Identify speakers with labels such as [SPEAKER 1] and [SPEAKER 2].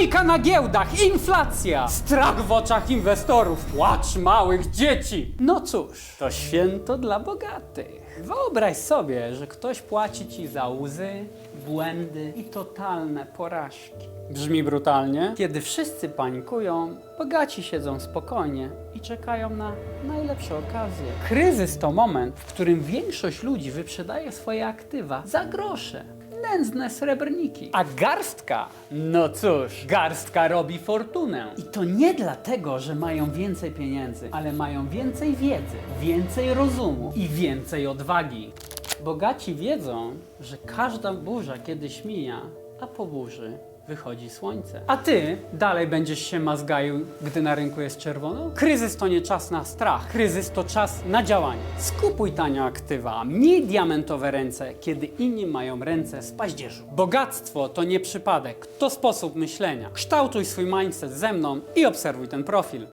[SPEAKER 1] Panika na giełdach, inflacja, strach w oczach inwestorów, płacz małych dzieci. No cóż, to święto dla bogatych. Wyobraź sobie, że ktoś płaci ci za łzy, błędy i totalne porażki. Brzmi brutalnie. Kiedy wszyscy panikują, bogaci siedzą spokojnie i czekają na najlepsze okazje. Kryzys to moment, w którym większość ludzi wyprzedaje swoje aktywa za grosze. Nędzne srebrniki. A garstka? No cóż, garstka robi fortunę. I to nie dlatego, że mają więcej pieniędzy, ale mają więcej wiedzy, więcej rozumu i więcej odwagi. Bogaci wiedzą, że każda burza kiedyś mija, a po burzy wychodzi słońce. A ty dalej będziesz się mazgaił, gdy na rynku jest czerwono? Kryzys to nie czas na strach, kryzys to czas na działanie. Skupuj tanio aktywa, miej diamentowe ręce, kiedy inni mają ręce z paździerzu. Bogactwo to nie przypadek, to sposób myślenia. Kształtuj swój mindset ze mną i obserwuj ten profil.